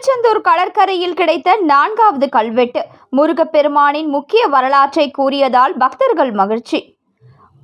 திருச்செந்தூர் கடற்கரையில் கிடைத்த நான்காவது கல்வெட்டு. முருகப்பெருமானின் முக்கிய வரலாற்றை கூறியதால் பக்தர்கள் மகிழ்ச்சி.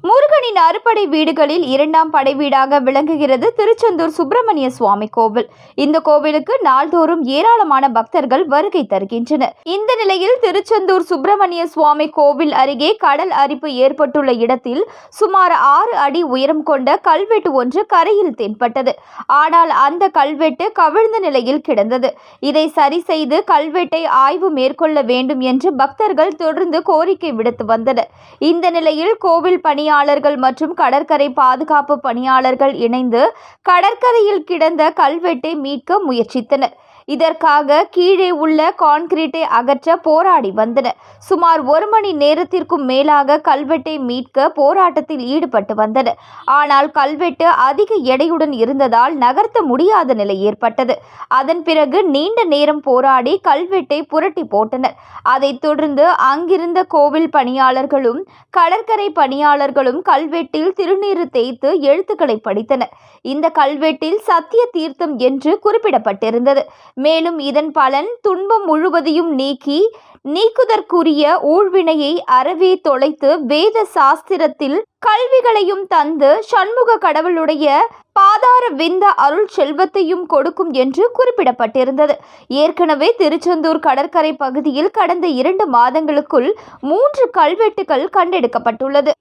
முருகனின் அறுபடை வீடுகளில் இரண்டாம் படை வீடாக விளங்குகிறது திருச்செந்தூர் சுப்பிரமணிய சுவாமி கோவில். இந்த கோவிலுக்கு நாள்தோறும் ஏராளமான பக்தர்கள் வருகை தருகின்றனர். இந்த நிலையில் திருச்செந்தூர் சுப்பிரமணிய சுவாமி கோவில் அருகே கடல் அரிப்பு ஏற்பட்டுள்ள இடத்தில் சுமார் ஆறு அடி உயரம் கொண்ட கல்வெட்டு ஒன்று கரையில் தென்பட்டது. ஆனால் அந்த கல்வெட்டு கவிழ்ந்த நிலையில் கிடந்தது. இதை சரி செய்து கல்வெட்டை ஆய்வு மேற்கொள்ள வேண்டும் என்று பக்தர்கள் தொடர்ந்து கோரிக்கை விடுத்து வந்தனர். இந்த நிலையில் கோவில் பணியாளர் பணியாளர்கள் மற்றும் கடற்கரை பாதுகாப்பு பணியாளர்கள் இணைந்து கடற்கரையில் கிடந்த கல்வெட்டை மீட்க முயற்சித்தனர். இதற்காக கீழே உள்ள கான்கிரீட்டை அகற்ற போராடி வந்தனர் சுமார் ஒரு மணி நேரத்திற்கும் மேலாக கல்வெட்டை மீட்க போராட்டத்தில் ஈடுபட்டு வந்தனர் ஆனால் கல்வெட்டு அதிக எடையுடன் இருந்ததால் நகர்த்த முடியாத நிலை ஏற்பட்டது. அதன் பிறகு நீண்ட நேரம் போராடி கல்வெட்டை புரட்டி போட்டனர். அதைத் தொடர்ந்து அங்கிருந்த கோவில் பணியாளர்களும் கடற்கரை பணியாளர்களும் கல்வெட்டில் திருநீறு தேய்த்து எழுத்துக்களை படித்தனர். இந்த கல்வெட்டில் சத்திய தீர்த்தம் என்று குறிப்பிடப்பட்டிருந்தது. மேலும் இதன் பலன் துன்பம் முழுவதையும் நீக்கி நீக்குதற்குரிய ஊழ்வினையை அறவே தொலைத்து வேத சாஸ்திரத்தில் கல்விகளையும் தந்து சண்முக கடவுளுடைய பாதார விந்த அருள் செல்வத்தையும் கொடுக்கும் என்று குறிப்பிடப்பட்டிருந்தது. ஏற்கனவே திருச்செந்தூர் கடற்கரை பகுதியில் கடந்த இரண்டு மாதங்களுக்குள் மூன்று கல்வெட்டுகள் கண்டெடுக்கப்பட்டுள்ளது.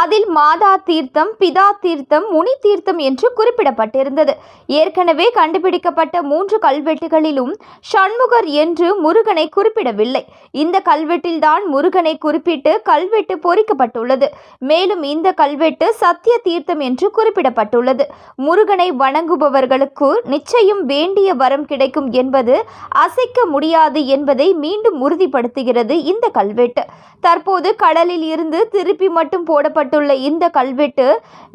அதில் மாதா தீர்த்தம் பிதா தீர்த்தம் முனி தீர்த்தம் என்று குறிப்பிடப்பட்டிருந்தது. ஏற்கனவே கண்டுபிடிக்கப்பட்ட மூன்று கல்வெட்டுகளிலும் சண்முகர் என்று முருகனை குறிப்பிடவில்லை. இந்த கல்வெட்டில்தான் முருகனை குறிப்பிட்டு கல்வெட்டு பொறிக்கப்பட்டுள்ளது. மேலும் இந்த கல்வெட்டு சத்திய தீர்த்தம் என்று குறிப்பிடப்பட்டுள்ளது. முருகனை வணங்குபவர்களுக்கு நிச்சயம் வேண்டிய வரம் கிடைக்கும் என்பது அசைக்க முடியாது என்பதை மீண்டும் உறுதிப்படுத்துகிறது இந்த கல்வெட்டு. தற்போது கடலில் இருந்து திருப்பி மட்டும் போடப்பட்ட போடப்பட்டுள்ள இந்த கல்வெட்டு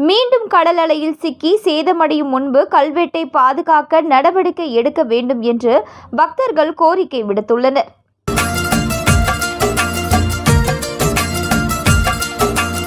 மீண்டும் கடல் அலையில் சிக்கி சேதமடையும் முன்பு கல்வெட்டை பாதுகாக்க நடவடிக்கை எடுக்க வேண்டும் என்று பக்தர்கள் கோரிக்கை விடுத்துள்ளனர்.